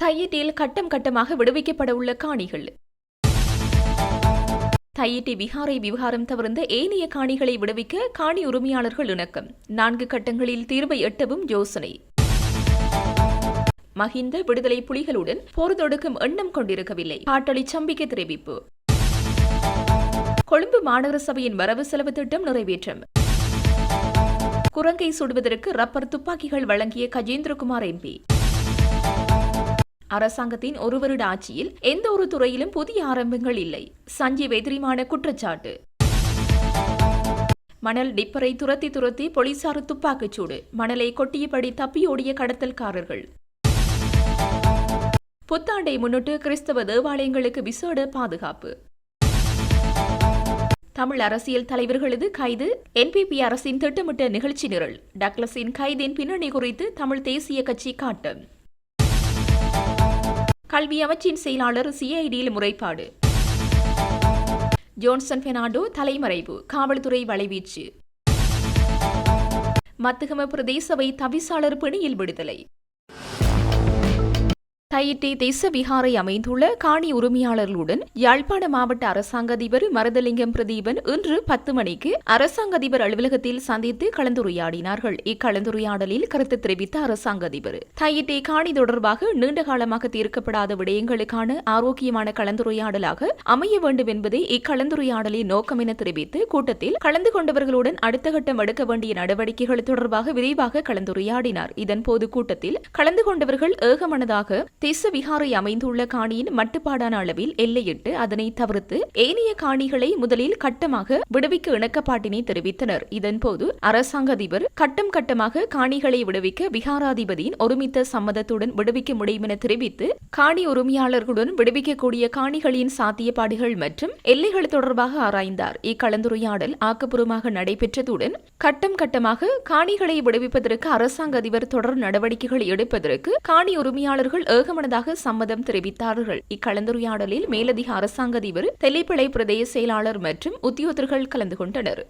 தையிட்டில் கட்டம் கட்டமாக விடுவிக்கப்பட உள்ள காணிகள். தையிட்டி விஹாரை விவகாரம் தவிர்ந்த ஏனைய காணிகளை விடுவிக்க காணி உரிமையாளர்கள் இணக்கம். நான்கு கட்டங்களில் தீர்வை எட்டவும் யோசனை. மஹிந்த விடுதலை புலிகளுடன் போர் தொடுக்கும் எண்ணம் கொண்டிருக்கவில்லை. பாட்டளி சம்பிக்க தெரிவிப்பு. கொழும்பு மாநகர சபையின் வரவு செலவு திட்டம் நிறைவேற்றம். குரங்கை சுடுவதற்கு ரப்பர் துப்பாக்கிகள் வழங்கிய கஜேந்திரகுமார் எம்பி. அரசாங்கத்தின் ஒரு வருட ஆட்சியில் எந்த ஒரு துறையிலும் புதிய ஆரம்பங்கள் இல்லை. சஞ்சீவ் எதிரிமான குற்றச்சாட்டு. மணல் டிப்பரை துரத்தி துரத்தி போலீசார் துப்பாக்கிச்சூடு. மணலை கொட்டியபடி தப்பியோடிய கடத்தல்காரர்கள். புத்தாண்டை முன்னிட்டு கிறிஸ்தவ தேவாலயங்களுக்கு விசேட பாதுகாப்பு. தமிழ் அரசியல் தலைவர்களது கைது என்பிபி அரசின் திட்டமிட்ட நிகழ்ச்சி நிரல். டக்ளஸின் கைதின் பின்னணி குறித்து தமிழ் தேசிய கட்சி காட்டம். கல்வி அமைச்சின் செயலாளர் சிஐடியில் முறைப்பாடு. ஜோன்சன் பெர்னாண்டோ தலைமறைவு காவல்துறை வலைவீச்சு. மத்துகம பிரதேசவை தவிசாளர் பிணியில் விடுதலை. தையிட்டி தேச விகாரை அமைந்துள்ள காணி உரிமையாளர்களுடன் யாழ்ப்பாண மாவட்ட அரசாங்க அதிபர் மரதலிங்கம் பிரதீபன் இன்று பத்து மணிக்கு அரசாங்க அதிபர் அலுவலகத்தில் சந்தித்து கலந்துரையாடினார்கள். இக்கலந்துரையாடலில் கருத்து தெரிவித்த அரசாங்க அதிபர் தையிட்டி காணி தொடர்பாக நீண்ட காலமாக தீர்க்கப்படாத விடயங்களுக்கான ஆரோக்கியமான கலந்துரையாடலாக அமைய வேண்டும் என்பதே இக்கலந்துரையாடலின் நோக்கம் என தெரிவித்து கூட்டத்தில் கலந்து கொண்டவர்களுடன் அடுத்த கட்டம் எடுக்க வேண்டிய நடவடிக்கைகள் தொடர்பாக விரிவாக கலந்துரையாடினார். இதன்போது கூட்டத்தில் கலந்து கொண்டவர்கள் ஏகமனதாக திசு விகாரை அமைந்துள்ள காணியின் மட்டுப்பாடான அளவில் எல்லையிட்டு அதனை தவிர்த்து ஏனைய காணிகளை முதலில் கட்டமாக விடுவிக்க இணக்கப்பாட்டினை தெரிவித்தனர். இதன்போது அரசாங்க அதிபர் கட்டம் கட்டமாக காணிகளை விடுவிக்க விகாராதிபதியின் ஒருமித்த சம்மதத்துடன் விடுவிக்க முடியும் என தெரிவித்து காணி உரிமையாளர்களுடன் விடுவிக்கக்கூடிய காணிகளின் சாத்தியப்பாடுகள் மற்றும் எல்லைகள் தொடர்பாக ஆராய்ந்தார். இக்கலந்துரையாடல் ஆக்கப்பூர்வமாக நடைபெற்றதுடன் கட்டம் கட்டமாக காணிகளை விடுவிப்பதற்கு அரசாங்க அதிபர் தொடர் நடவடிக்கைகள் எடுப்பதற்கு காணி உரிமையாளர்கள் ஏகமனதாக சம்மதம் தெரிவித்தார்கள். இக்கலந்துரையாடலில் மேலதிக அரசாங்க அதிபர் தெல்லிப்பிளை பிரதேச செயலாளர் மற்றும் உத்தியோகர்கள் கலந்து கொண்டனர்.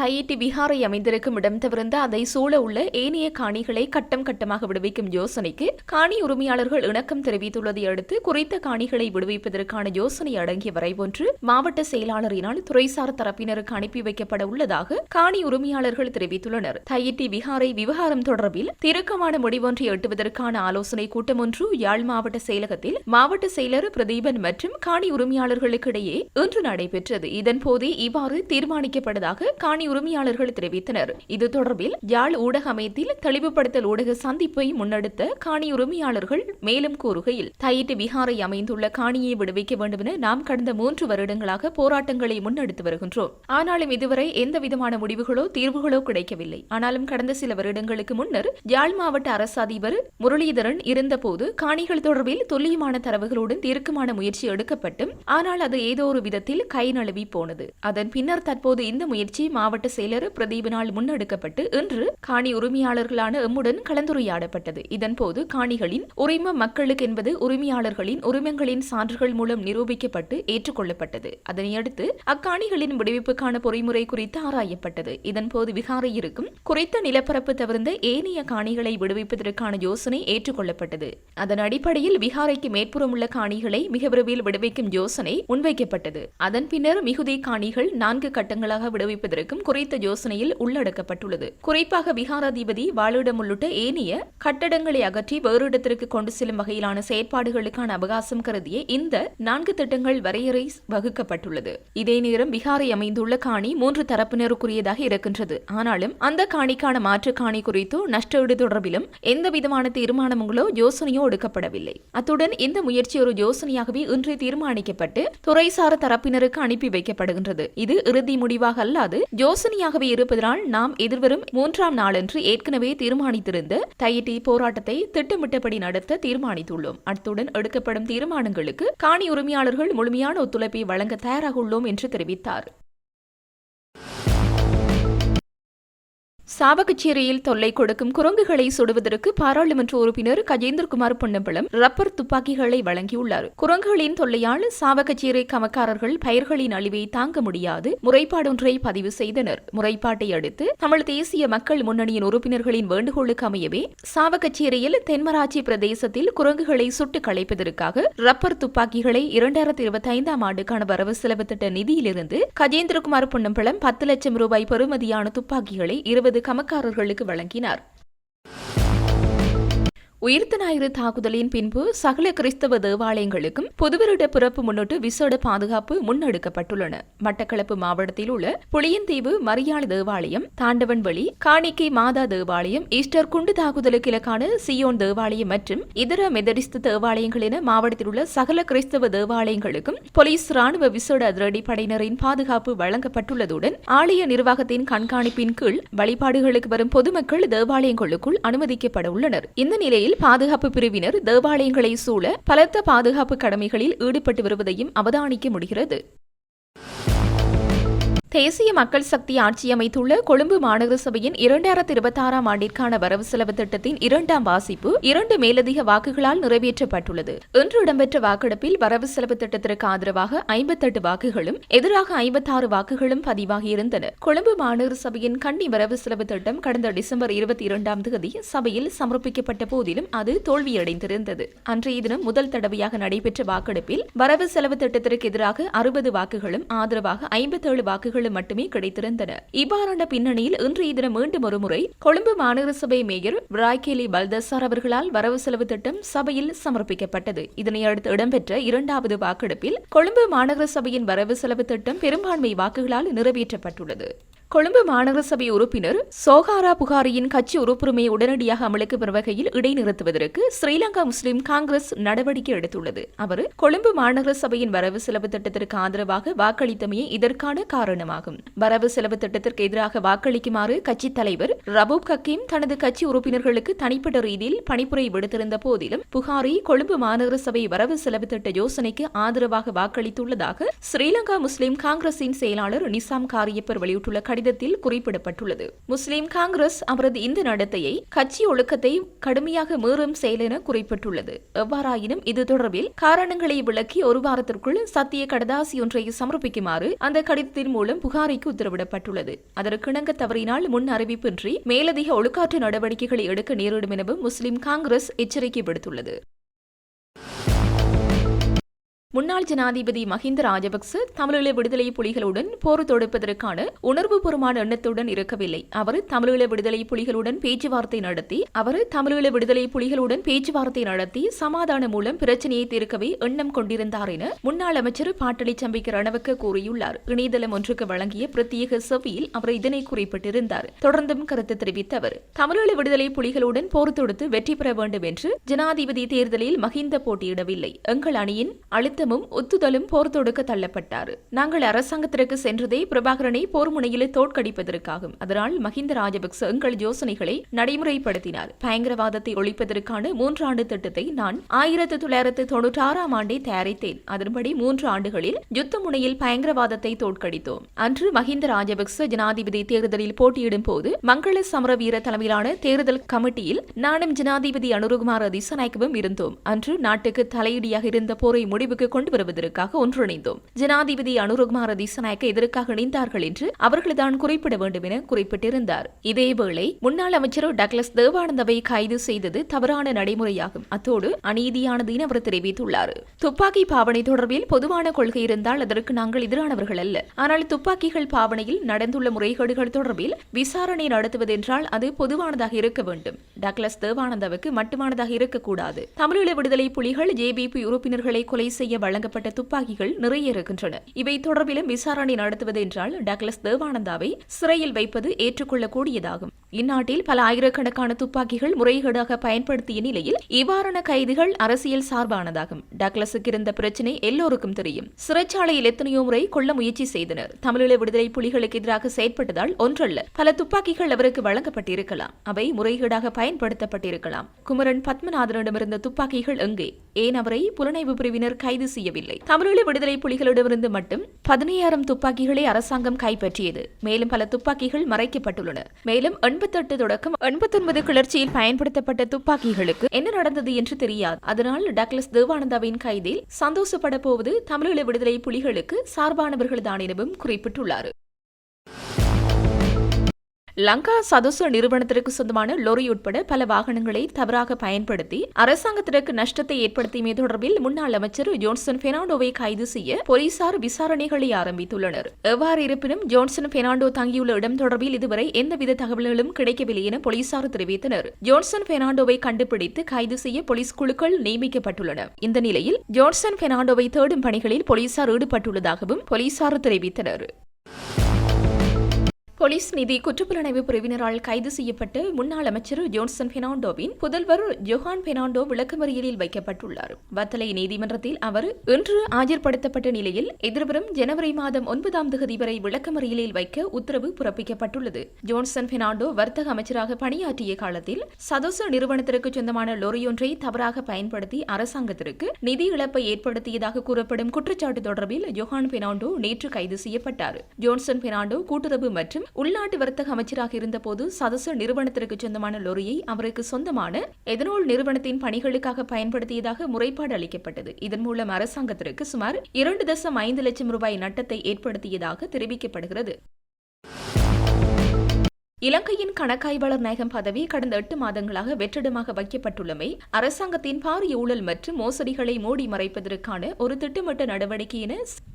தையிட்டி விகாரை அமைந்திருக்கும் இடம் தவிர்ந்த அதை சூழ உள்ள ஏனைய காணிகளை கட்டம் கட்டமாக விடுவிக்கும் யோசனைக்கு காணி உரிமையாளர்கள் இணக்கம் தெரிவித்துள்ளதை அடுத்து குறித்த காணிகளை விடுவிப்பதற்கான யோசனை அடங்கிய வரைவொன்று மாவட்ட செயலாளரினால் துறைசார் தரப்பினருக்கு அனுப்பி வைக்கப்பட உள்ளதாக காணி உரிமையாளர்கள் தெரிவித்துள்ளனர். தையிட்டி விஹாரை விவகாரம் தொடர்பில் திருக்கமான முடிவொன்றை எட்டுவதற்கான ஆலோசனை கூட்டம் ஒன்று யாழ் மாவட்ட செயலகத்தில் மாவட்ட செயலர் பிரதீபன் மற்றும் காணி உரிமையாளர்களுக்கிடையே இன்று நடைபெற்றது. இதன்போது இவ்வாறு தீர்மானிக்கப்பட்டதாக காணி உரிமையாளர்கள் தெரிவித்தனர். இது தொடர்பில் யாழ் ஊடக அமையத்தில் தெளிவுபடுத்தல் ஊடக சந்திப்பை முன்னெடுத்த காணி உரிமையாளர்கள் மேலும் கூறுகையில் தயிட்டு விஹாரை அமைந்துள்ள காணியை விடுவிக்க வேண்டும் என நாம் கடந்த மூன்று வருடங்களாக போராட்டங்களை முன்னெடுத்து வருகின்றோம். ஆனாலும் இதுவரை எந்த விதமான முடிவுகளோ தீர்வுகளோ கிடைக்கவில்லை. ஆனாலும் கடந்த சில வருடங்களுக்கு முன்னர் யாழ் மாவட்ட அரசு அதிபர் முரளிதரன் இருந்தபோது காணிகள் தொடர்பில் துல்லியமான தரவுகளுடன் தீர்க்கமான முயற்சி எடுக்கப்பட்டும். ஆனால் அது ஏதோ ஒரு விதத்தில் கை நழுவி போனது. அதன் பின்னர் தற்போது இந்த முயற்சி மாவட்ட செயலர் பிரதீபினால் முன்னெடுக்கப்பட்டு இன்று காணி உரிமையாளர்களான எம்முடன் கலந்துரையாடப்பட்டது. இதன்போது காணிகளின் உரிம மக்களுக்கு என்பது உரிமையாளர்களின் உரிமங்களின் சான்றுகள் மூலம் நிரூபிக்கப்பட்டு ஏற்றுக்கொள்ளப்பட்டது. அதனையடுத்து அக்காணிகளின் விடுவிப்புக்கான பொறிமுறை குறித்து ஆராயப்பட்டது. இதன்போது விகாரை இருக்கும் குறித்த நிலப்பரப்பு தவிர்ந்த ஏனைய காணிகளை விடுவிப்பதற்கான யோசனை ஏற்றுக்கொள்ளப்பட்டது. அதன் அடிப்படையில் விகாரைக்கு மேற்புறம் உள்ள காணிகளை மிக விரைவில் விடுவிக்கும் யோசனை முன்வைக்கப்பட்டது. அதன் பின்னர் மிகுதி காணிகள் நான்கு கட்டங்களாக விடுவிப்பதற்கும் குறித்த யோசனையில் உள்ளடக்கப்பட்டுள்ளது. குறிப்பாக விகாராதிபதி வாழிடம் உள்ளிட்ட ஏனைய கட்டடங்களை அகற்றி வேறு இடத்திற்கு கொண்டு செல்லும் வகையிலான செயற்பாடுகளுக்கான அவகாசம் கருதிய இந்த நான்கு திட்டங்கள் வரையறை வகுக்கப்பட்டுள்ளது. இதே நேரம் பீகாரை அமைந்துள்ள காணி மூன்று தரப்பினருக்குரியதாக இருக்கின்றது. ஆனாலும் அந்த காணிக்கான மாற்று காணி குறித்தோ நஷ்டஈடு தொடர்பிலும் எந்த விதமான தீர்மானங்களோ யோசனையோ எடுக்கப்படவில்லை. அத்துடன் இந்த முயற்சி ஒரு யோசனையாகவே இன்று தீர்மானிக்கப்பட்டு துறைசார தரப்பினருக்கு அனுப்பி வைக்கப்படுகின்றது. இது இறுதி முடிவாக அல்லாது யோசனையாகவே இருப்பதனால் நாம் எதிர்வரும் மூன்றாம் நாளன்று ஏற்கனவே தீர்மானித்திருந்த தையிட்டி போராட்டத்தை திட்டமிட்டபடி நடத்த தீர்மானித்துள்ளோம். அத்துடன் எடுக்கப்படும் தீர்மானங்களுக்கு காணி உரிமையாளர்கள் முழுமையான ஒத்துழைப்பை வழங்க தயாராக உள்ளோம் என்று தெரிவித்தார். சாவகச்சேரியில் தொல்லை கொடுக்கும் குரங்குகளை சுடுவதற்கு பாராளுமன்ற உறுப்பினர் கஜேந்திரகுமார் பொன்னம்பலம் ரப்பர் துப்பாக்கிகளை வழங்கியுள்ளார். குரங்குகளின் தொல்லையால் சாவகச்சேரி கமக்காரர்கள் பயிர்களின் அழிவை தாங்க முடியாது முறைப்பாடொன்றை பதிவு செய்தனர். முறைப்பாட்டை அடுத்து தமிழ் தேசிய மக்கள் முன்னணியின் உறுப்பினர்களின் வேண்டுகோளுக்கு அமையவே சாவகச்சேரியில் தென்மராட்சி பிரதேசத்தில் குரங்குகளை சுட்டு களைப்பதற்காக ரப்பர் துப்பாக்கிகளை இரண்டாயிரத்தி இருபத்தி ஐந்தாம் ஆண்டுக்கான வரவு செலவு திட்ட நிதியிலிருந்து கஜேந்திரகுமார் பொன்னம்பலம் பத்து லட்சம் ரூபாய் பெறுமதியான துப்பாக்கிகளை இருபது கமக்காரர்களுக்கு வழங்கினார். உயிர்த்த ஞாயிறு தாக்குதலின் பின்பு சகல கிறிஸ்தவ தேவாலயங்களுக்கும் புதுவருட பிறப்பு முன்னிட்டு விசேட பாதுகாப்பு முன்னெடுக்கப்பட்டுள்ளன. மட்டக்களப்பு மாவட்டத்தில் உள்ள புளியந்தீவு மரியாள் தேவாலயம் தாண்டவன்வெளி காணிக்கை மாதா தேவாலயம் ஈஸ்டர் குண்டு தாக்குதலுக்கு இலக்கான சியோன் தேவாலயம் மற்றும் இதர மெதடிஸ்து தேவாலயங்கள் என மாவட்டத்தில் உள்ள சகல கிறிஸ்தவ தேவாலயங்களுக்கும் போலீஸ் ராணுவ விசேட அதிரடி படையினரின் பாதுகாப்பு வழங்கப்பட்டுள்ளதுடன் ஆலய நிர்வாகத்தின் கண்காணிப்பின் கீழ் வழிபாடுகளுக்கு வரும் பொதுமக்கள் தேவாலயங்களுக்குள் அனுமதிக்கப்பட உள்ளனர். இந்த நிலையில் பாதுகாப்பு பிரிவினர் தேவாலயங்களை சூழ பலத்த பாதுகாப்பு கடமைகளில் ஈடுபட்டு வருவதையும் அவதானிக்க முடிகிறது. தேசிய மக்கள் சக்தி ஆட்சி அமைத்துள்ள கொழும்பு மாநகர சபையின் இரண்டாயிரத்தி இருபத்தாறாம் ஆண்டிற்கான வரவு செலவு திட்டத்தின் இரண்டாம் வாசிப்பு இரண்டு மேலதிக வாக்குகளால் நிறைவேற்றப்பட்டுள்ளது. இன்று இடம்பெற்ற வாக்கெடுப்பில் வரவு செலவு திட்டத்திற்கு ஆதரவாக ஐம்பத்தெட்டு வாக்குகளும் எதிராக ஐம்பத்தாறு வாக்குகளும் பதிவாகியிருந்தன கொழும்பு மாநகர சபையின் கண்ணி வரவு செலவு திட்டம் கடந்த டிசம்பர் இருபத்தி இரண்டாம் தேதி சபையில் சமர்ப்பிக்கப்பட்ட போதிலும் அது தோல்வியடைந்திருந்தது. அன்றைய தினம் முதல் தடவையாக நடைபெற்ற வாக்கெடுப்பில் வரவு செலவு திட்டத்திற்கு எதிராக அறுபது வாக்குகளும் ஆதரவாக ஐம்பத்தேழு வாக்குகள் வாக்குகளும் மட்டுமே கிடைத்திருந்தன. இவ்வாறான பின்னணியில் இன்றைய தினம் மீண்டும் ஒருமுறை கொழும்பு மாநகர சபை மேயர் ராய்கேலி பல்தசார் அவர்களால் வரவு செலவு திட்டம் சபையில் சமர்ப்பிக்கப்பட்டது. இதனையடுத்து இடம்பெற்ற இரண்டாவது வாக்கெடுப்பில் கொழும்பு மாநகர சபையின் வரவு செலவு திட்டம் பெரும்பான்மை வாக்குகளால் நிறைவேற்றப்பட்டுள்ளது. கொழும்பு மாநகர சபை உறுப்பினர் சோகாரா புகாரியின் கட்சி உறுப்புரிமையை உடனடியாக அமலுக்கு பெறும் வகையில் இடைநிறுத்துவதற்கு ஸ்ரீலங்கா முஸ்லிம் காங்கிரஸ் நடவடிக்கை எடுத்துள்ளது. அவர் கொழும்பு மாநகர சபையின் வரவு செலவு திட்டத்திற்கு ஆதரவாக வாக்களித்தமையே இதற்கான காரணமாகும். வரவு செலவு திட்டத்திற்கு எதிராக வாக்களிக்குமாறு கட்சித் தலைவர் ரபூப் கக்கீம் தனது கட்சி உறுப்பினர்களுக்கு தனிப்பட்ட ரீதியில் பணிப்புரை விடுத்திருந்த போதிலும் புகாரி கொழும்பு மாநகர சபை வரவு செலவு திட்ட யோசனைக்கு ஆதரவாக வாக்களித்துள்ளதாக ஸ்ரீலங்கா முஸ்லிம் காங்கிரசின் செயலாளர் நிசாம் காரியப்பர் வெளியிட்டுள்ள கடிதம் கடிதத்தில் குறிப்பிடப்பட்டுள்ளது. முஸ்லிம் காங்கிரஸ் அவரது இந்த நடத்தையை கட்சி ஒழுக்கத்தை கடுமையாக மீறும் செயல் என குறிப்பிட்டுள்ளது. எவ்வாறாயினும் இது தொடர்பில் காரணங்களை விளக்கி ஒரு வாரத்திற்குள் சத்திய கடதாசி ஒன்றை சமர்ப்பிக்குமாறு அந்த கடிதத்தின் மூலம் புகாரிக்கு உத்தரவிடப்பட்டுள்ளது. அதற்கிணங்க தவறினால் முன் அறிவிப்பின்றி மேலதிக ஒழுக்காற்று நடவடிக்கைகளை எடுக்க நேரிடும் எனவும் முஸ்லிம் காங்கிரஸ் எச்சரிக்கை விடுத்துள்ளது. முன்னாள் ஜனாதிபதி மஹிந்த ராஜபக்ச தமிழீழ விடுதலை புலிகளுடன் போர் தொடுப்பதற்கான உணர்வு உணர்வுபூர்வமான எண்ணத்துடன் இருக்கவில்லை. அவர் தமிழீழ விடுதலை புலிகளுடன் பேச்சுவார்த்தை நடத்தி அவர் தமிழீழ விடுதலை புலிகளுடன் பேச்சுவார்த்தை நடத்தி சமாதான மூலம் பிரச்சனையை தீர்க்கவே எண்ணம் கொண்டிருந்தார் என முன்னாள் அமைச்சர் பாட்டளி சம்பிக்க ரணவக்க கூறியுள்ளார். இணையதளம் ஒன்றுக்கு வழங்கிய பிரத்யேக செவியில் அவர் இதனை குறிப்பிட்டிருந்தார். தொடர்ந்தும் கருத்து தெரிவித்த அவர் தமிழீழ விடுதலை புலிகளுடன் போர் தொடுத்து வெற்றி பெற வேண்டும் என்று ஜனாதிபதி தேர்தலில் மஹிந்த போட்டியிடவில்லை. எங்கள் அணியின் அழுத்த அழுத்தமும் ஒத்துதலும் போர் தொடுக்க தள்ளப்பட்டார். நாங்கள் அரசாங்கத்திற்கு சென்றதே பிரபாகரனை போர் முனையில் தோற்கடிப்பதற்காகும். அதனால் மஹிந்த ராஜபக்ச எங்கள் யோசனைகளை நடைமுறைப்படுத்தினார். பயங்கரவாதத்தை ஒழிப்பதற்கான மூன்றாண்டு திட்டத்தை நான் ஆயிரத்தி தொள்ளாயிரத்து தொன்னூற்றி ஆறாம் ஆண்டே தயாரித்தேன். அதன்படி மூன்று ஆண்டுகளில் யுத்த முனையில் பயங்கரவாதத்தை தோற்கடித்தோம். அன்று மஹிந்த ராஜபக்ச ஜனாதிபதி தேர்தலில் போட்டியிடும் போது மங்கள சமரவீர தலைமையிலான தேர்தல் கமிட்டியில் நானும் ஜனாதிபதி அனுருகுமார் திசநாயக்கவும் இருந்தோம். அன்று நாட்டுக்கு தலையீடியாக இருந்த போரை முடிவுக்கு கொண்டு வருவதற்காக ஒன்றிணைந்தோம். ஜனாதிபதி அனுரகுமார திசநாயக்க எதற்காக இணைந்தார்கள் என்று அவர்கள்தான் குறிப்பிட வேண்டும் என குறிப்பிட்டிருந்தார். இதேவேளை முன்னாள் அமைச்சர் டக்ளஸ் தேவானந்தவை கைது செய்தது தவறான நடைமுறையாகும். அத்தோடு அநீதியானது என அவர் தெரிவித்துள்ளார். துப்பாக்கி பாவனை தொடர்பில் பொதுவான கொள்கை இருந்தால் அதற்கு நாங்கள் எதிரானவர்கள் அல்ல. ஆனால் துப்பாக்கிகள் பாவனையில் நடந்துள்ள முறைகேடுகள் தொடர்பில் விசாரணை நடத்துவதென்றால் அது பொதுவானதாக இருக்க வேண்டும். டக்ளஸ் தேவானந்தாவுக்கு மட்டுமானதாக இருக்கக்கூடாது. தமிழீழ விடுதலை புலிகள் ஜேபிபி உறுப்பினர்களை கொலை செய்ய வழங்கப்பட்ட துப்பாக்கிகள் நிறைய இருக்கின்றன இவை தொடர்பிலும் விசாரணை நடத்துவது என்றால் டக்ளஸ் தேவானந்தாவை சிறையில் வைப்பது ஏற்றுக்கொள்ளக்கூடியதாகும். இந்நாட்டில் பல ஆயிரக்கணக்கான துப்பாக்கிகள் முறைகேடாக பயன்படுத்திய நிலையில் இவ்வாறான கைதிகள் அரசியல் சார்பானதாகும். டக்ளஸுக்கு இருந்த பிரச்சினை எல்லோருக்கும் தெரியும். சிறைச்சாலையில் எத்தனையோ முறை கொள்ள முயற்சி செய்தனர். தமிழீழ விடுதலை புலிகளுக்கு எதிராக செயற்பட்டதால் ஒன்றல்ல. பல துப்பாக்கிகள் அவருக்கு வழங்கப்பட்டிருக்கலாம். அவை முறைகேடாக பயன்படுத்தப்பட்டிருக்கலாம். குமரன் பத்மநாதனிடமிருந்த துப்பாக்கிகள் எங்கே? ஏன் அவரை புலனாய்வு பிரிவினர் கைது செய்யவில்லை. தமிழீழ விடுதலை புலிகளிடமிருந்து மட்டும் பதினையாயிரம் துப்பாக்கிகளை அரசாங்கம் கைப்பற்றியது. மேலும் பல துப்பாக்கிகள் மறைக்கப்பட்டுள்ளன. மேலும் எண்பத்தெட்டு தொடக்கம் எண்பத்தொன்பது கிளர்ச்சியில் பயன்படுத்தப்பட்ட துப்பாக்கிகளுக்கு என்ன நடந்தது என்று தெரியாது. அதனால் டக்ளஸ் தேவானந்தாவின் கைதில் சந்தோஷப்பட போவது தமிழீழ விடுதலை புலிகளுக்கு சார்பானவர்கள்தான் எனவும் குறிப்பிட்டுள்ளார். லங்கா சதச நிறுவனத்திற்கு சொந்தமான லொரி உட்பட பல வாகனங்களை தவறாக பயன்படுத்தி அரசாங்கத்திற்கு நஷ்டத்தை ஏற்படுத்தியமை தொடர்பில் முன்னாள் அமைச்சர் ஜோன்சன் பெர்னாண்டோவை கைது செய்ய போலீசார் விசாரணைகளை ஆரம்பித்துள்ளனர். எவ்வாறு இருப்பினும் ஜோன்சன் பெர்னாண்டோ தங்கியுள்ள இடம் தொடர்பில் இதுவரை எந்தவித தகவல்களும் கிடைக்கவில்லை என போலீசார் தெரிவித்தனர். ஜோன்சன் பெர்னாண்டோவை கண்டுபிடித்து கைது செய்ய போலீஸ் குழுக்கள் நியமிக்கப்பட்டுள்ளன. இந்த நிலையில் ஜோன்சன் பெர்னாண்டோவை தேடும் பணிகளில் போலீசார் ஈடுபட்டுள்ளதாகவும் போலீசார் தெரிவித்தனர். போலீஸ் நிதி குற்றப்புலனாய்வு பிரிவினரால் கைது செய்யப்பட்டு முன்னாள் அமைச்சர் ஜோன்சன் பெர்னாண்டோவின் புதல்வர் ஜொஹான் பெர்னாண்டோ விளக்கமறியலில் வைக்கப்பட்டுள்ளார். வத்தலை நீதிமன்றத்தில் அவர் இன்று ஆஜர்படுத்தப்பட்ட நிலையில் எதிர்வரும் ஜனவரி மாதம் ஒன்பதாம் தேதி வரை விளக்கமறியலில் வைக்க உத்தரவு பிறப்பிக்கப்பட்டுள்ளது. ஜோன்சன் பெர்னாண்டோ வர்த்தக அமைச்சராக பணியாற்றிய காலத்தில் சதோச நிறுவனத்திற்கு சொந்தமான லொரியொன்றை தவறாக பயன்படுத்தி அரசாங்கத்திற்கு நிதி இழப்பை ஏற்படுத்தியதாக கூறப்படும் குற்றச்சாட்டு தொடர்பில் ஜொஹான் பெர்னாண்டோ நேற்று கைது செய்யப்பட்டார். ஜோன்சன் பெர்னாண்டோ கூட்டுறவு மற்றும் உள்நாட்டு வர்த்தக அமைச்சராக இருந்தபோது சதச நிறுவனத்திற்கு சொந்தமான லொரியை அவருக்கு சொந்தமான எதனோல் நிறுவனத்தின் பணிகளுக்காக பயன்படுத்தியதாக முறைப்பாடு அளிக்கப்பட்டது. இதன் மூலம் அரசாங்கத்திற்கு சுமார் இரண்டு தசம் ஐந்து லட்சம் ரூபாய் நட்டத்தை ஏற்படுத்தியதாக தெரிவிக்கப்படுகிறது. இலங்கையின் கணக்காய்வாளர் நாயகம் பதவி கடந்த எட்டு மாதங்களாக வெற்றிடமாக வைக்கப்பட்டுள்ளமை அரசாங்கத்தின் பாரிய ஊழல் மற்றும் மோசடிகளை மூடி மறைப்பதற்கான ஒரு திட்டமிட்ட நடவடிக்கை என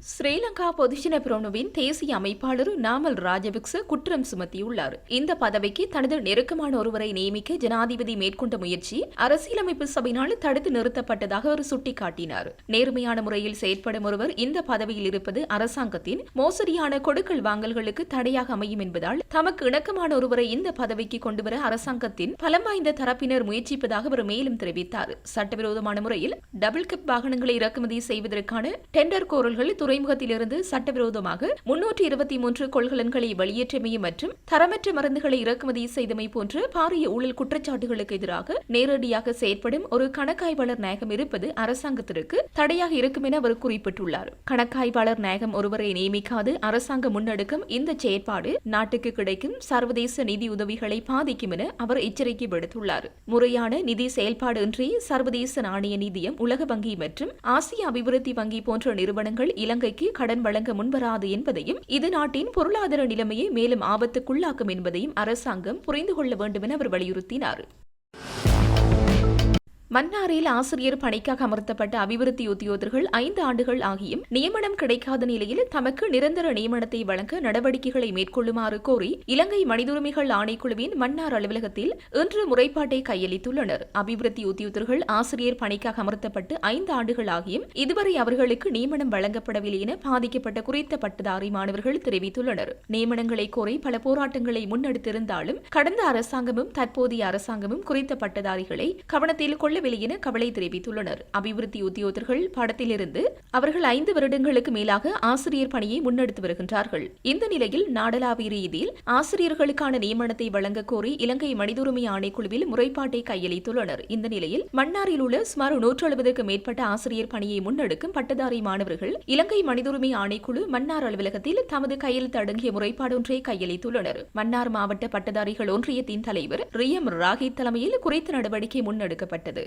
ஸ்ரீலங்கா பொதுஜன பிரோனுவின் தேசிய அமைப்பாளர் நாமல் ராஜபக்ச குற்றம் சுமத்தியுள்ளார். இந்த பதவிக்கு தனது நெருக்கமான ஒருவரை நியமிக்க ஜனாதிபதி மேற்கொண்ட முயற்சி அரசியலமைப்பு சபையினால் தடுத்து நிறுத்தப்பட்டதாக அவர் சுட்டிக்காட்டினார். நேர்மையான முறையில் செயற்படும் ஒருவர் இந்த பதவியில் இருப்பது அரசாங்கத்தின் மோசடியான கொடுக்கல் வாங்கல்களுக்கு தடையாக அமையும் என்பதால் தமக்கு இணக்கமான ஒருவரை இந்த பதவிக்கு கொண்டுவர அரசாங்கத்தின் பலம் வாய்ந்த தரப்பினர் முயற்சிப்பதாக அவர் மேலும் தெரிவித்தார். சட்டவிரோதமான முறையில் டபுள் கப் வாகனங்களை இறக்குமதி செய்வதற்கான டெண்டர் கோரல்கள் துறைமுகத்திலிருந்து சட்டவிரோதமாக முன்னூற்றி இருபத்தி மூன்று கொள்கலன்களை வெளியேற்றமை மற்றும் தரமற்ற மருந்துகளை இறக்குமதி செய்தமை போன்ற பாரிய ஊழல் குற்றச்சாட்டுகளுக்கு எதிராக நேரடியாக செயற்படும் ஒரு கணக்காய்வாளர் நாயகம் இருப்பது அரசாங்கத்திற்கு தடையாக இருக்கும் என அவர் குறிப்பிட்டுள்ளார். கணக்காய்வாளர் நாயகம் ஒருவரை நியமிக்காது அரசாங்கம் முன்னெடுக்கும் இந்த செயற்பாடு நாட்டுக்கு கிடைக்கும் சர்வதேச நிதி உதவிகளை பாதிக்கும் என அவர் எச்சரிக்கை விடுத்துள்ளார். முறையான நிதி செயல்பாடு இன்றி சர்வதேச நாணய நிதியம் உலக வங்கி மற்றும் ஆசிய அபிவிருத்தி வங்கி போன்ற நிறுவனங்கள் இலங்கைக்கு கடன் வழங்க முன்வராது என்பதையும் இது நாட்டின் பொருளாதார நிலைமையை மேலும் ஆபத்துக்குள்ளாக்கும் என்பதையும் அரசாங்கம் புரிந்து கொள்ள வேண்டும் என அவர் வலியுறுத்தினார். மன்னாரில் ஆசிரியர் பணிக்காக அமர்த்தப்பட்ட அபிவிருத்தி உத்தியோகர்கள் ஐந்து ஆண்டுகள் ஆகியும் நியமனம் கிடைக்காத நிலையில் தமக்கு நிரந்தர நியமனத்தை வழங்க நடவடிக்கைகளை மேற்கொள்ளுமாறு கோரி இலங்கை மனிதுரிமைகள் ஆணைக்குழுவின் மன்னார் அலுவலகத்தில் இன்று முறைப்பாட்டை கையளித்துள்ளனர். அபிவிருத்தி உத்தியோகர்கள் ஆசிரியர் பணிக்காக அமர்த்தப்பட்டு ஐந்து ஆண்டுகள் ஆகியும் இதுவரை அவர்களுக்கு நியமனம் வழங்கப்படவில்லை என பாதிக்கப்பட்ட குறித்த பட்டதாரி மாணவர்கள் தெரிவித்துள்ளனர். நியமனங்களை கோரி பல போராட்டங்களை முன்னெடுத்திருந்தாலும் கடந்த அரசாங்கமும் தற்போதைய அரசாங்கமும் குறித்த பட்டதாரிகளை கவனத்தில் கொள்ள கொள்ளவில்லை என கவலை தெரிவித்துள்ளனர். அபிவிருத்தி உத்தியோகர்கள் படத்திலிருந்து அவர்கள் ஐந்து வருடங்களுக்கு மேலாக ஆசிரியர் பணியை முன்னெடுத்து வருகின்றார்கள். இந்த நிலையில் நாடளாவிய ரீதியில் ஆசிரியர்களுக்கான நியமனத்தை வழங்க கோரி இலங்கை மனிதுரிமை ஆணைக்குழுவில் முறைப்பாட்டை கையளித்துள்ளனர். இந்த நிலையில் மன்னாரில் உள்ள சுமார் நூற்று எழுபதுக்கு மேற்பட்ட ஆசிரியர் பணியை முன்னெடுக்கும் பட்டதாரி மாணவர்கள் இலங்கை மனிதுரிமை ஆணைக்குழு மன்னார் அலுவலகத்தில் தமது கையெழுத்து அடங்கிய முறைப்பாடொன்றை கையளித்துள்ளனர். மன்னார் மாவட்ட பட்டதாரிகள் ஒன்றியத்தின் தலைவர் ரியம் ராகி தலைமையில் குறித்த நடவடிக்கை முன்னெடுக்கப்பட்டது.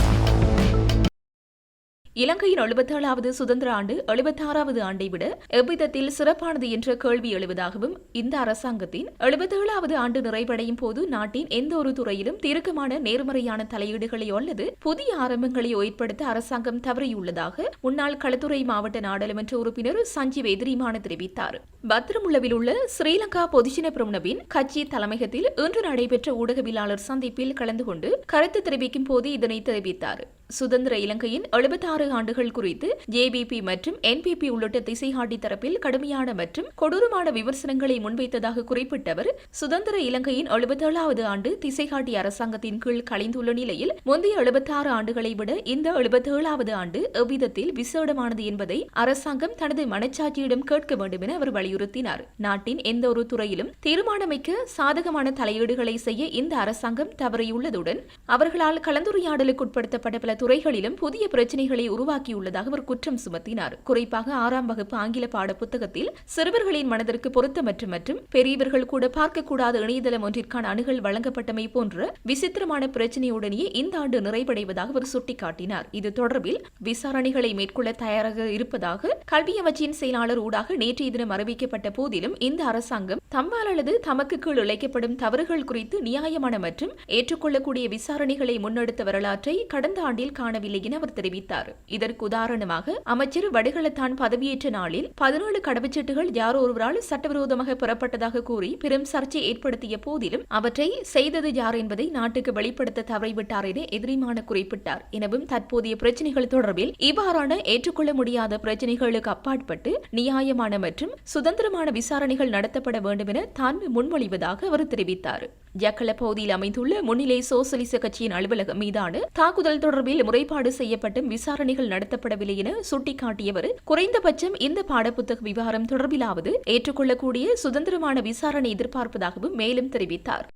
இலங்கையின் எழுபத்தேழாவது சுதந்திர ஆண்டு எழுபத்தாறாவது ஆண்டை விட எவ்விதத்தில் சிறப்பானது என்ற கேள்வி எழுவதாகவும் இந்த அரசாங்கத்தின் எழுபத்தேழாவது ஆண்டு நிறைவடையும் போது நாட்டின் எந்த ஒரு துறையிலும் தீர்க்கமான நேர்மறையான தலையீடுகளை அல்லது புதிய ஆரம்பங்களை ஏற்படுத்த அரசாங்கம் தவறியுள்ளதாக முன்னாள் களத்துறை மாவட்ட நாடாளுமன்ற உறுப்பினர் சஞ்சீவ் எதிரிமான தெரிவித்தார். பத்ரமுள்ளவில் உள்ள ஸ்ரீலங்கா பொதுஜன பிரமுனவின் கட்சி தலைமையகத்தில் இன்று நடைபெற்ற ஊடகவியலாளர் சந்திப்பில் கலந்து கொண்டு கருத்து தெரிவிக்கும் போது இதனை தெரிவித்தார். சுதந்திர இலங்கையின் எழுபத்தாறு ஆறு ஆண்டுகள் குறித்து ஜேபிபி மற்றும் என்பிபி உள்ளிட்ட திசைகாட்டி தரப்பில் கடுமையான மற்றும் கொடூரமான விமர்சனங்களை முன்வைத்ததாக குறிப்பிட்ட அவர் சுதந்திர இலங்கையின் எழுபத்தேழாவது ஆண்டு திசைகாட்டி அரசாங்கத்தின் கீழ் கலைந்துள்ள நிலையில் முந்தைய எழுபத்தாறு ஆண்டுகளை விட இந்த எழுபத்தேழாவது ஆண்டு எவ்விதத்தில் விசேடமானது என்பதை அரசாங்கம் தனது மனச்சாட்சியிடம் கேட்க வேண்டும் என அவர் வலியுறுத்தினார். நாட்டின் எந்த ஒரு துறையிலும் தீர்மானமிக்க சாதகமான தலையீடுகளை செய்ய இந்த அரசாங்கம் தவறியுள்ளதுடன் அவர்களால் கலந்துரையாடலுக்கு உட்படுத்தப்பட்ட பல துறைகளிலும் புதிய பிரச்சனைகளை உருவாக்கியுள்ளதாக அவர் குற்றம் சுமத்தினார். குறிப்பாக ஆறாம் வகுப்பு ஆங்கில பாட புத்தகத்தில் சிறுவர்களின் மனதிற்கு பொருத்தமற்ற மற்றும் பெரியவர்கள் கூட பார்க்கக்கூடாத இணையதளம் ஒன்றிற்கான அணுகல் வழங்கப்பட்டமை போன்ற விசித்திரமான பிரச்சினையுடனேயே இந்த ஆண்டு நிறைவடைவதாக அவர் சுட்டிக்காட்டினார். இது தொடர்பில் விசாரணைகளை மேற்கொள்ள தயாராக இருப்பதாக கல்வி அமைச்சின் செயலாளர் ஊடாக நேற்றைய தினம் அறிவிக்கப்பட்ட போதிலும் இந்த அரசாங்கம் தம்மால் அல்லது தமக்கு கீழ் இழைக்கப்படும் தவறுகள் குறித்து நியாயமான மற்றும் ஏற்றுக்கொள்ளக்கூடிய விசாரணைகளை முன்னெடுத்த வரலாற்றை கடந்த ஆண்டில் காணவில்லை என அவர் தெரிவித்தார். இதற்கு உதாரணமாக அமைச்சர் வடிகளத்தான் பதவியேற்ற நாளில் பதினேழு கடவுச்சீட்டுகள் யாரோ ஒருவரால் சட்டவிரோதமாக பெறப்பட்டதாக கூறி பெரும் சர்ச்சை ஏற்படுத்திய போதிலும் அவற்றை செய்தது யார் என்பதை நாட்டுக்கு வெளிப்படுத்த தவறிவிட்டார் என எதிரிமான குறிப்பிட்டார். எனவும் தற்போதைய பிரச்சனைகள் தொடர்பில் இவ்வாறான ஏற்றுக்கொள்ள முடியாத பிரச்சனைகளுக்கு அப்பாற்பட்டு நியாயமான மற்றும் சுதந்திரமான விசாரணைகள் நடத்தப்பட வேண்டும் என தான் முன்மொழிவதாக அவர் தெரிவித்தார். ஜக்கல பகுதியில் அமைந்துள்ள முன்னிலை சோசலிச கட்சியின் அலுவலகம் மீதான தாக்குதல் தொடர்பில் முறைப்பாடு செய்யப்பட்டும் பணிகள் நடத்தப்படவில்லை என சுட்டிக்காட்டியவர் குறைந்தபட்சம் இந்த பாடப்புத்தக விவகாரம் தொடர்பிலாவது ஏற்றுக்கொள்ளக்கூடிய சுதந்திரமான விசாரணை எதிர்பார்ப்பதாகவும் மேலும் தெரிவித்தார்.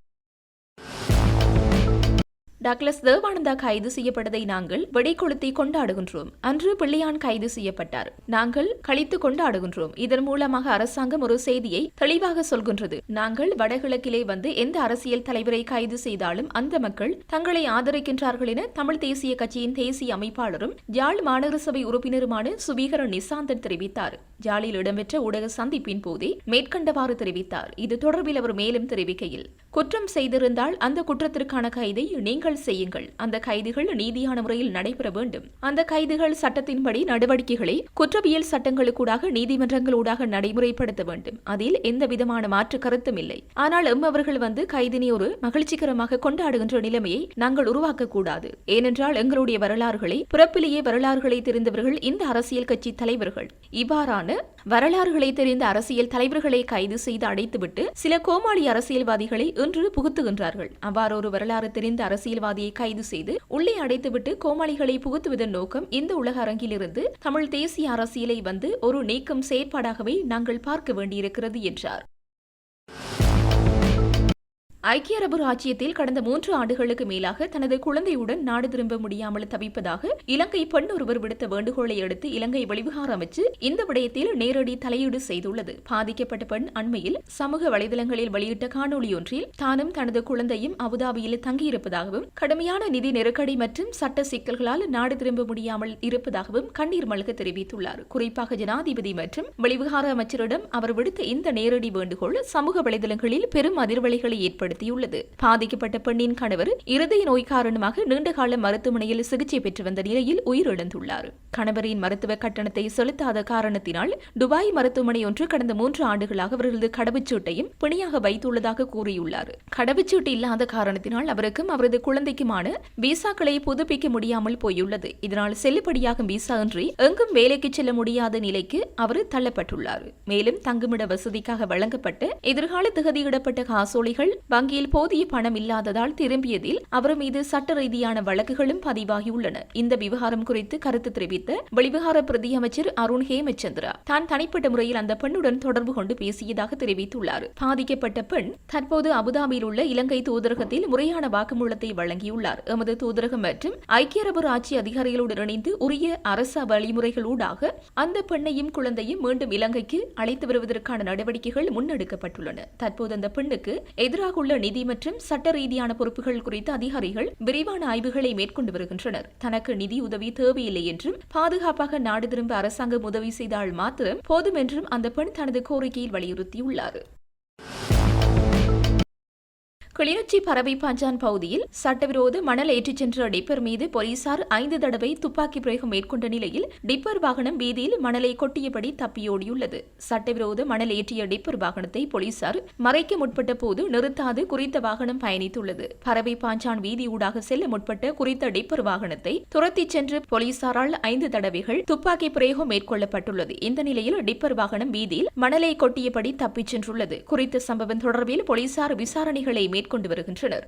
டக்ளஸ் தேவானந்தா கைது செய்யப்பட்டதை நாங்கள் வெடிக்கொளுத்தி கொண்டாடுகின்றோம். அன்று பிள்ளையான் கைது செய்யப்பட்டார். நாங்கள் கழித்து கொண்டாடுகின்றோம். இதன் மூலமாக அரசாங்கம் ஒரு செய்தியை தெளிவாக சொல்கின்றது. நாங்கள் வடகிழக்கிலே வந்து எந்த அரசியல் தலைவரை கைது செய்தாலும் அந்த மக்கள் தங்களை ஆதரிக்கின்றார்கள் என தமிழ் தேசிய கட்சியின் தேசிய அமைப்பாளரும் ஜாழ் மாநகர சபை உறுப்பினருமான சுபீகர நிசாந்தன் தெரிவித்தார். ஜாலில் இடம்பெற்ற ஊடக சந்திப்பின் போதே மேற்கண்டவாறு தெரிவித்தார். இது தொடர்பில் அவர் மேலும் தெரிவிக்கையில் குற்றம் செய்திருந்தால் அந்த குற்றத்திற்கான கைதை நீங்கள் நீங்கள் செய்யுங்கள். அந்த கைதிகள் நீதியான முறையில் நடைபெற வேண்டும். அந்த கைதிகள் சட்டத்தின்படி நடவடிக்கைகளை குற்றவியல் சட்டங்களுக்கூடாக நீதிமன்றங்களூடாக நடைமுறைப்படுத்த வேண்டும். அதில் எந்த விதமான மாற்று கருத்தும் இல்லை. ஆனால் எம் அவர்கள் வந்து கைதினை ஒரு மகிழ்ச்சிகரமாக கொண்டாடுகின்ற நிலைமையை நாங்கள் உருவாக்க கூடாது ஏனென்றால் எங்களுடைய வரலாறுகளை பிறப்பிலேயே வரலாறுகளை தெரிந்தவர்கள் இந்த அரசியல் கட்சி தலைவர்கள். இவ்வாறான வரலாறுகளை தெரிந்த அரசியல் தலைவர்களை கைது செய்து அடைத்துவிட்டு சில கோமாளி அரசியல்வாதிகளை இன்று புகுத்துகின்றார்கள். அவ்வாறு ஒரு வரலாறு தெரிந்த அரசியல் பயங்கரவாதியை கைது செய்து உள்ளே அடைத்துவிட்டு கோமாளிகளை புகுத்துவதன் நோக்கம் இந்த உலக அரங்கிலிருந்து தமிழ் தேசிய அரசியலை வந்து ஒரு நீக்கம் செயற்பாடாகவே நாங்கள் பார்க்க வேண்டியிருக்கிறது என்றார். ஐக்கிய அரபு ராஜ்யத்தில் கடந்த மூன்று ஆண்டுகளுக்கு மேலாக தனது குழந்தையுடன் நாடு திரும்ப முடியாமல் தவிப்பதாக இலங்கை பெண் ஒருவர் விடுத்த வேண்டுகோளை அடுத்து இலங்கை வெளிவிகார அமைச்சு இந்த விடயத்தில் நேரடி தலையீடு செய்துள்ளது. பாதிக்கப்பட்ட பெண் அண்மையில் சமூக வலைதளங்களில் வெளியிட்ட காணொலியொன்றில் தானும் தனது குழந்தையும் அபுதாபியில் தங்கியிருப்பதாகவும் கடுமையான நிதி நெருக்கடி மற்றும் சட்ட சிக்கல்களால் நாடு திரும்ப முடியாமல் இருப்பதாகவும் கண்ணீர் மல்க தெரிவித்துள்ளார். குறிப்பாக ஜனாதிபதி மற்றும் வெளிவிகார அமைச்சரிடம் அவர் விடுத்த இந்த நேரடி வேண்டுகோள் சமூக வலைதளங்களில் பெரும் அதிர்வலைகளை ஏற்படுத்தி ஏற்படுத்தியுள்ளது. பாதிக்கப்பட்ட பெண்ணின் கணவர் இருதய நோய் காரணமாக நீண்டகால மருத்துவமனையில் சிகிச்சை பெற்று வந்த நிலையில் உயிரிழந்துள்ளார். கணவரின் மருத்துவ கட்டணத்தை செலுத்தாத காரணத்தினால் துபாய் மருத்துவமனை ஒன்று கடந்த மூன்று ஆண்டுகளாக அவர்களது கடவுச்சீட்டையும் பிணியாக வைத்துள்ளதாக கூறியுள்ளார். கடவுச்சீட்டு இல்லாத காரணத்தினால் அவருக்கும் அவரது குழந்தைக்குமான விசாக்களை புதுப்பிக்க முடியாமல் போயுள்ளது. இதனால் செல்லுபடியாகும் விசா இன்றி எங்கும் வேலைக்கு செல்ல முடியாத நிலைக்கு அவர் தள்ளப்பட்டுள்ளார். மேலும் தங்குமிட வசதிக்காக வழங்கப்பட்ட எதிர்கால திகதியிடப்பட்ட காசோலைகள் வங்கியில் போதிய பணம் இல்லாததால் திரும்பியதில் அவர் மீது சட்ட ரீதியான வழக்குகளும் பதிவாகியுள்ளன. இந்த விவகாரம் குறித்து கருத்து தெரிவித்த வெளிவிவகார பிரதி அமைச்சர் அருண் ஹேமச்சந்திரா தான் தனிப்பட்ட முறையில் அந்த பெண்ணுடன் தொடர்பு கொண்டு பேசியதாக தெரிவித்துள்ளார். பாதிக்கப்பட்ட பெண் தற்போது அபுதாபியில் உள்ள இலங்கை தூதரகத்தில் முறையான வாக்குமூலத்தை வழங்கியுள்ளார். எமது தூதரகம் மற்றும் ஐக்கிய அரபு ஆட்சி அதிகாரிகளுடன் இணைந்து உரிய அரச வழிமுறைகளூடாக அந்த பெண்ணையும் குழந்தையும் மீண்டும் இலங்கைக்கு அழைத்து வருவதற்கான நடவடிக்கைகள் முன்னெடுக்கப்பட்டுள்ளன. தற்போது அந்த பெண்ணுக்கு எதிராக உள்ள நிதி மற்றும் சட்ட ரீதியான பொறுப்புகள் குறித்து அதிகாரிகள் விரிவான ஆய்வுகளை மேற்கொண்டு வருகின்றனர். தனக்கு நிதி உதவி தேவையில்லை என்றும் பாதுகாப்பாக நாடு திரும்ப அரசாங்கம் உதவி செய்தால் மாத்திரம் போதும் என்றும் அந்த பெண் தனது கோரிக்கையில் வலியுறுத்தியுள்ளார். கிளிநொச்சி பறவை பாஞ்சான் பகுதியில் சட்டவிரோத மணல் ஏற்றிச் சென்ற டிப்பர் மீது போலீசார் ஐந்து தடவை துப்பாக்கி பிரயோகம் மேற்கொண்ட நிலையில் டிப்பர் வாகனம் வீதியில் மணலை கொட்டியபடி தப்பியோடியுள்ளது. சட்டவிரோத மணல் ஏற்றிய டிப்பர் வாகனத்தை போலீசார் மறைக்க முற்பட்ட போது நிறுத்தாது குறித்த வாகனம் பயணித்துள்ளது. பறவை பாஞ்சான் வீதி ஊடாக செல்ல முற்பட்ட குறித்த டிப்பர் வாகனத்தை துரத்திச் சென்று போலீசாரால் ஐந்து தடவைகள் துப்பாக்கி பிரயோகம் மேற்கொள்ளப்பட்டுள்ளது. இந்த நிலையில் டிப்பர் வாகனம் வீதியில் மணலை கொட்டியபடி தப்பிச் சென்றுள்ளது. குறித்த சம்பவம் தொடர்பில் போலீசார் விசாரணைகளை மேற்கொண்டு மேற்கொண்டு வருகின்றனர்.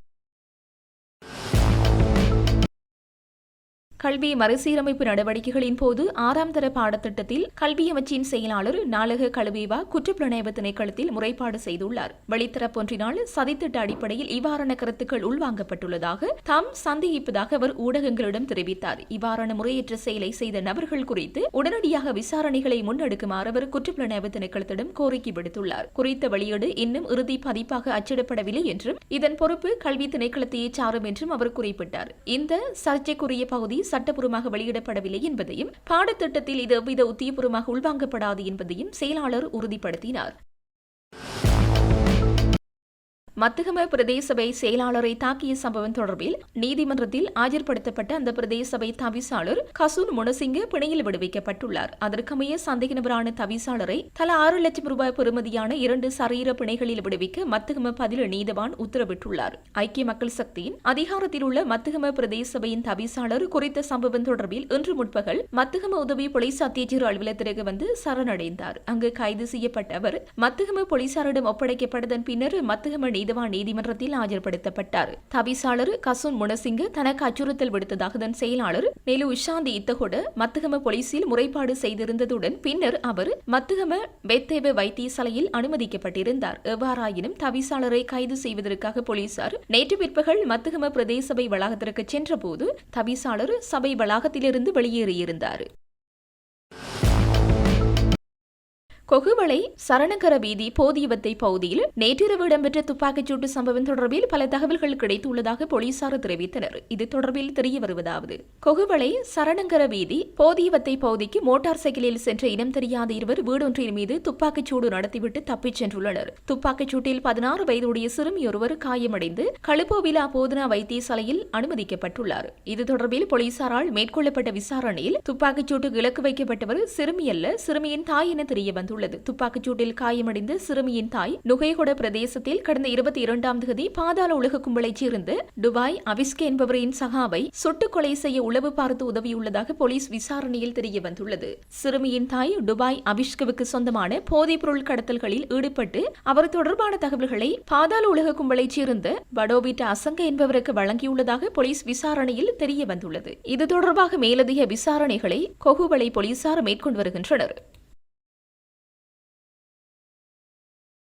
கல்வி மறுசீரமைப்பு நடவடிக்கைகளின் போது ஆறாம் தர பாடத்திட்டத்தில் கல்வி அமைச்சின் செயலாளர் நாளக கழுவேவா குற்றப்புலனாய்வு திணைக்களத்தில் முறைப்பாடு செய்துள்ளார். வெளித்தரப்பொன்றினால் சதித்திட்ட அடிப்படையில் இவ்வாறான கருத்துக்கள் உள்வாங்கப்பட்டுள்ளதாக தாம் சந்தேகிப்பதாக அவர் ஊடகங்களிடம் தெரிவித்தார். இவ்வாறான முறையற்ற செயலை செய்த நபர்கள் குறித்து உடனடியாக விசாரணைகளை முன்னெடுக்குமாறு அவர் குற்றப்புலனாய்வு திணைக்களத்திடம் கோரிக்கை விடுத்துள்ளார். குறித்த வெளியீடு இன்னும் இறுதி பதிப்பாக அச்சிடப்படவில்லை என்றும் இதன் பொறுப்பு கல்வி திணைக்களத்தையே சாரும் என்றும் அவர் குறிப்பிட்டார். இந்த சர்ச்சைக்குரிய பகுதி சட்டப்பூர்வமாக வெளியிடப்படவில்லை என்பதையும் பாடத்திட்டத்தில் இது எவ்வித உத்தியபூர்வமாக உள்வாங்கப்படாது என்பதையும் செயலாளர் உறுதிப்படுத்தினார். மத்துகம பிரதேச சபை செயலாளரை தாக்கிய சம்பவம் தொடர்பில் நீதிமன்றத்தில் ஆஜர்படுத்தப்பட்ட அந்த பிரதேச சபை தவிசாளர் கசூன் முனசிங்க பிணையில் விடுவிக்கப்பட்டுள்ளார். அதற்கமைய சந்தேக நபரான தவிசாளரை தலா ஆறு லட்சம் ரூபாய் பெறுமதியான இரண்டு சரீர பிணைகளில் விடுவிக்க மத்துகம பதில் நீதவான் உத்தரவிட்டுள்ளார். ஐக்கிய மக்கள் சக்தியின் அதிகாரத்தில் உள்ள மத்துகம பிரதேச சபையின் தவிசாளர் குறித்த சம்பவம் தொடர்பில் இன்று முற்பகல் மத்துகம உதவி போலீஸ் அத்தியட்சர் அலுவலகத்திற்கு வந்து சரணடைந்தார். அங்கு கைது செய்யப்பட்ட அவர் மத்துகம போலீசாரிடம் ஒப்படைக்கப்பட்டதன் பின்னர் மத்துகம நீதவா நீதிமன்றத்தில் ஆஜர்படுத்தப்பட்டார். தவிசாளர் கசுன் முனசிங்கு தனக்கு அச்சுறுத்தல் விடுத்ததாக தன் செயலாளர் நெலு உஷாந்தி இத்தகொட மத்துகம போலீசில் முறைப்பாடு செய்திருந்ததுடன் பின்னர் அவர் மத்துகம பெத்தேவ வைத்தியசாலையில் அனுமதிக்கப்பட்டிருந்தார். எவ்வாறாயினும் தவிசாளரை கைது செய்வதற்காக போலீசார் நேற்று பிற்பகல் மத்துகம பிரதேசபை வளாகத்திற்கு சென்றபோது தவிசாளர் சபை வளாகத்திலிருந்து வெளியேறியிருந்தார். கொகுவளை சரணகர வீதி போதியவத்தை பகுதியில் நேற்றிரவு இடம்பெற்ற துப்பாக்கிச்சூட்டு சம்பவம் தொடர்பில் பல தகவல்கள் கிடைத்துள்ளதாக போலீசார் தெரிவித்தனர். இது தொடர்பில் தெரிய வருவதாவது. கொகுவளை சரணங்கர வீதி போதியவத்தை பகுதிக்கு மோட்டார் சைக்கிளில் சென்ற இனம் தெரியாத இருவர் வீடொன்றின் மீது துப்பாக்கிச்சூடு நடத்திவிட்டு தப்பிச் சென்றுள்ளனர். துப்பாக்கிச்சூட்டில் பதினாறு வயதுடைய சிறுமி ஒருவர் காயமடைந்து களுப்போவிலா போதனா வைத்தியசாலையில் அனுமதிக்கப்பட்டுள்ளார். இது தொடர்பில் போலீசாரால் மேற்கொள்ளப்பட்ட விசாரணையில் துப்பாக்கிச்சூட்டுக்கு இலக்கு வைக்கப்பட்டவர் சிறுமி அல்ல சிறுமியின் தாய் என தெரிய வந்துள்ளது உள்ளது. துப்பாக்கிச்சூட்டில் காயமடைந்த சிறுமியின் தாய் நுகைகொட பிரதேசத்தில் கடந்த இருபத்தி இரண்டாம் தேதி பாதாள உலக கும்பலைச் சேர்ந்து டுபாய் அவிஸ்கே என்பவரின் சகாவை சுட்டுக் கொலை செய்ய உளவு பார்த்து உதவியுள்ளதாக போலீஸ் விசாரணையில் தெரிய வந்துள்ளது. சிறுமியின் தாய் டுபாய் அபிஷ்கவுக்கு சொந்தமான போதைப்பொருள் கடத்தல்களில் ஈடுபட்டு அவர் தொடர்பான தகவல்களை பாதாள உலக கும்பலைச் சேர்ந்த படோவிட்ட அசங்க என்பவருக்கு வழங்கியுள்ளதாக போலீஸ் விசாரணையில் தெரிய வந்துள்ளது. இது தொடர்பாக மேலதிக விசாரணைகளை கொகுவளை போலீசார் மேற்கொண்டு வருகின்றனர்.